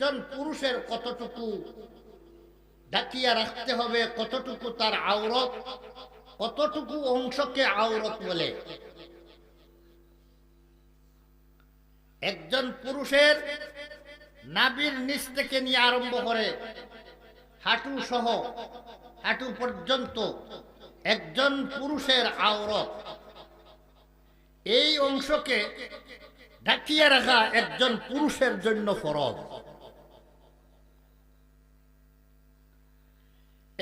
একজন পুরুষের কতটুকু ডাকিয়া রাখতে হবে, কতটুকু তার আওরত, কতটুকু অংশকে আওরত বলে? একজন পুরুষের নাবির নিচ থেকে নিয়ে আরম্ভ করে হাঁটু সহ, হাঁটু পর্যন্ত একজন পুরুষের আওরত। এই অংশকে ঢাকিয়ে রাখা একজন পুরুষের জন্য ফরজ।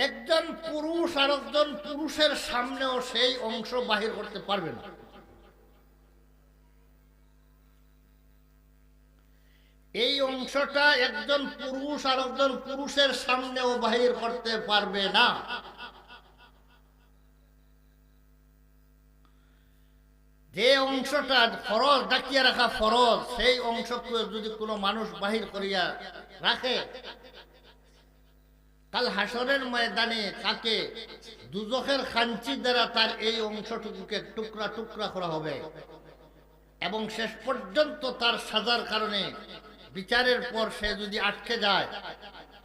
একজন পুরুষ আর একজন পুরুষের সামনেও সেই অংশ বাহির করতে পারবে না। এই অংশটা একজন পুরুষ আর একজন পুরুষের সামনেও বাহির করতে পারবে না। যে অংশটা ফরজ, ডাকিয়ে রাখা ফরজ, সেই অংশকে যদি কোনো মানুষ বাহির করিয়া রাখে কাল হাসরের ময়দানে তাকে দুজখের খাঞ্চি দ্বারা তার এই অংশটুকুকে টুকরা টুকরা করা হবে। এবং শেষ পর্যন্ত তার সাজার কারণে বিচারের পর সে যদি আটকে যায়,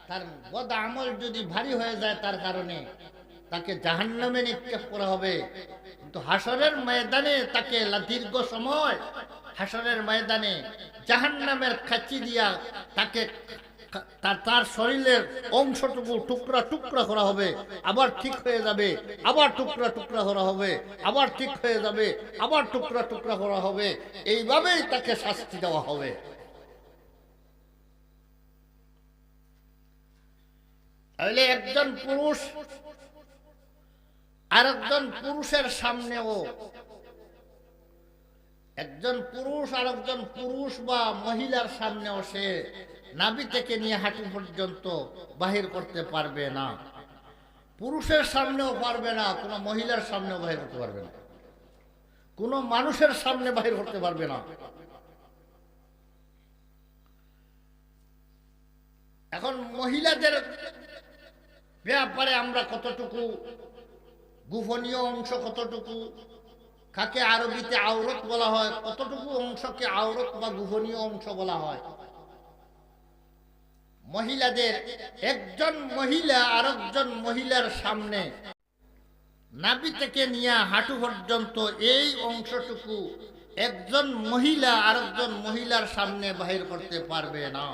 তার বদ আমল যদি ভারী হয়ে যায় তার কারণে তাকে জাহান্নামে নিক্ষেপ করা হবে। কিন্তু হাসরের ময়দানে তাকে দীর্ঘ সময় হাসরের ময়দানে জাহান্নামের খাঁচি দিয়া তাকে তার শরীরের অংশটুকু টুকরা টুকরা করা হবে, আবার ঠিক হয়ে যাবে, আবার টুকরা টুকরা করা হবে, আবার ঠিক হয়ে যাবে, আবার টুকরা টুকরা করা হবে, এইভাবেই তাকে শাস্তি দেওয়া হবে। তাহলে একজন পুরুষ আর একজন পুরুষের সামনেও, একজন পুরুষ আর একজন পুরুষ বা মহিলার সামনেও সে নাভি থেকে নিয়ে হাঁটু পর্যন্ত বাহির করতে পারবে না। পুরুষের সামনেও পারবে না, কোনো মহিলার সামনেও বাহির করতে পারবে না। কোনো মানুষের সামনে বাহির করতে পারবে না। এখন মহিলাদের ব্যাপারে আমরা কতটুকু গোপনীয় অংশ, কতটুকু কাকে আরবিতে আওরত বলা হয়, কতটুকু অংশকে আওরত বা গোপনীয় অংশ বলা হয়? মহিলাদের, একজন মহিলা আরেকজন মহিলার সামনে নাভি থেকে নিয়ে হাঁটু পর্যন্ত এই অংশটুকু একজন মহিলা আরেকজন মহিলার সামনে বাহির করতে পারবে না।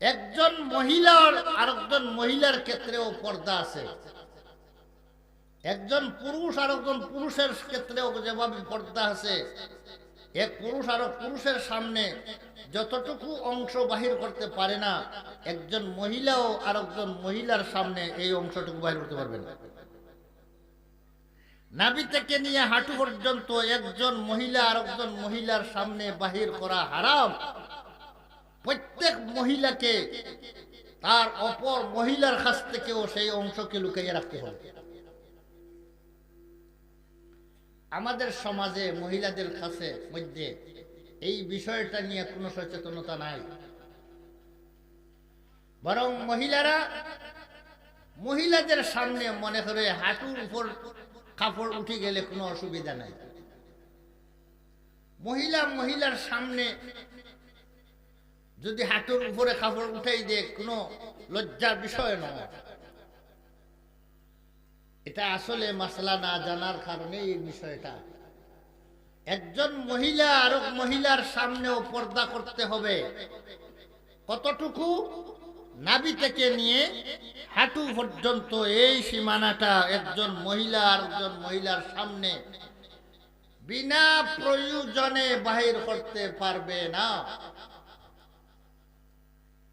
একজন মহিলার আরেকজন মহিলার ক্ষেত্রেও পর্দা আছে। একজন পুরুষ আর একজন পুরুষের ক্ষেত্রেও যেভাবে পর্দা আছে, এক পুরুষ আর পুরুষের সামনে যতটুকু অংশ বাহির করতে পারে না, একজন মহিলাও আর একজন মহিলার সামনে এই অংশটুকু বাহির করতে পারবে না। নাভি থেকে নিয়ে হাঁটু পর্যন্ত একজন মহিলা আর একজন মহিলার সামনে বাহির করা হারাম। প্রত্যেক মহিলাকে তার অপর মহিলার কাছ থেকেও সেই অংশকে লুকিয়ে রাখতে হবে। আমাদের সমাজে মহিলাদের কাছে মধ্যে এই বিষয়টা নিয়ে কোনো সচেতনতা নাই। বরং মহিলারা মহিলাদের সামনে মনে করে হাঁটুর উপর কাপড় উঠে গেলে কোনো অসুবিধা নাই। মহিলা মহিলার সামনে যদি হাঁটুর উপরে কাপড় উঠাই দেয়, কোনো লজ্জার বিষয় নয়। এটা আসলে মাসলা না জানার কারণে এই বিষয়টা। একজন মহিলা আরও মহিলার সামনেও পর্দা করতে হবে। কতটুকু? নাভি থেকে নিয়ে হাঁটু পর্যন্ত এই সীমানাটা একজন মহিলা আর একজন মহিলার সামনে বিনা প্রয়োজনে বাহির করতে পারবে না।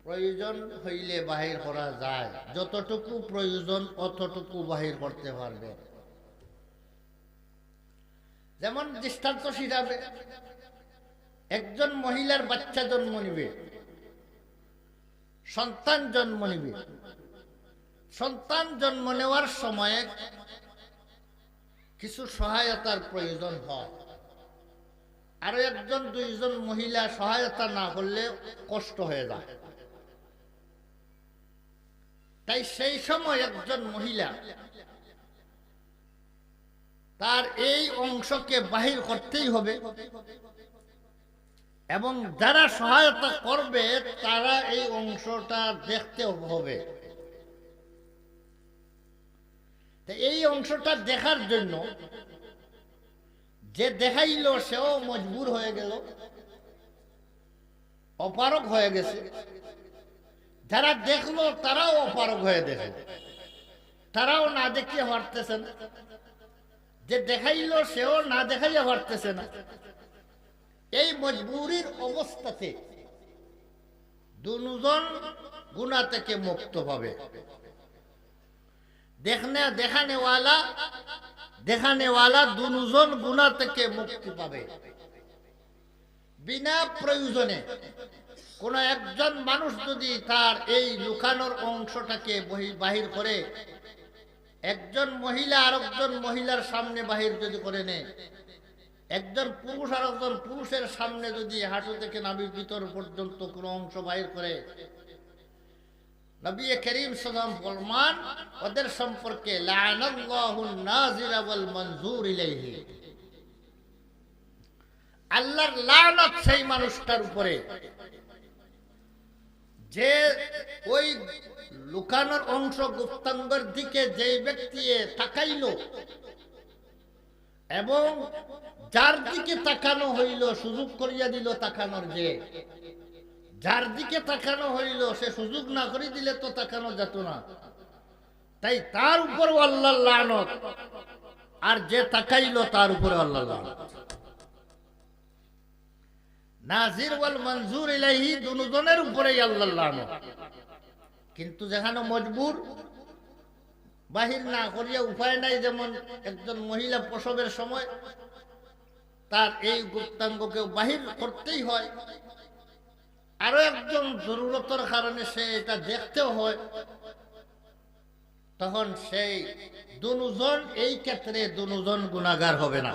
প্রয়োজন হইলে বাহির করা যায়। যতটুকু প্রয়োজন, অতটুকু বাহির করতে পারবে। যেমন দৃষ্টান্ত হিসাবে একজন মহিলার বাচ্চা জন্ম নিবে, সন্তান জন্ম নিবে। সন্তান জন্ম নেওয়ার সময়ে কিছু সহায়তার প্রয়োজন হয়। আরও একজন, দুইজন মহিলা সহায়তা না করলে কষ্ট হয়ে যায়। তাই সেই সময় একজন মহিলা তার এই অংশকে বাহির করতেই হবে। এবং যারা সহায়তা করবে, তারা এই অংশটা দেখতে হবে। এই অংশটা দেখার জন্য যে দেখাইল, সেও মজবুর হয়ে গেল অপারক হয়ে গেছে। যারা দেখল, তারাও অপারক হয়ে দেখে তারাও না দেখিয়ে হারতেছেন যে দেখাইলো সেও না দেখাইয়া পারতেছে না। এই মজবুরির অবস্থাতে দুজন গুণা থেকে মুক্ত পাবে দেখনে দেখানেওয়ালা দেখানেওয়ালা দুজন গুণা থেকে মুক্তি পাবে। বিনা প্রয়োজনে কোন একজন মানুষ যদি তার এই লুকানোর অংশটাকে বহি- বাহির করে একজন মহিলা আরেকজন মহিলার সামনে বাহির যদি করে নেয়, একজন পুরুষ আর একজন পুরুষের সামনে যদি হাঁটু থেকে নাবির ভিতর পর্যন্ত কোনো অংশ বাহির করে, নবী করিম সাল্লাম ফরমান ওদের সম্পর্কে আল্লাহর লানত সেই মানুষটার উপরে। যে ওই লুকানোর অংশ গুপ্তাঙ্গর দিকে যেই ব্যক্তি তাকাইল, এবং যার দিকে তাকানো হইল, সুযোগ করিয়া দিল তাকানোর যে। যার দিকে তাকানো হইল, সে সুযোগ না করে দিলে তো তাকানো যেত না। তাই তার উপর আল্লাহ লানত। আর যে তাকাইল, তার উপরে আল্লাহ লানত। নাজির ওয়াল মঞ্জুর ইলাইহি, দুজনের উপরেই আল্লাহ লানত। কিন্তু যেখানে মজবুর, বাহির না করিয়া উপায় নাই যেমন একজন মহিলা প্রসবের সময়, তার এই গুপ্তাঙ্গকে বাহির করতেই হয়। আরও একজন জরুরতর কারণে সে এটা দেখতেও হয়। তখন সেই দুজন, এই ক্ষেত্রে দুজন গুণাগার হবে না।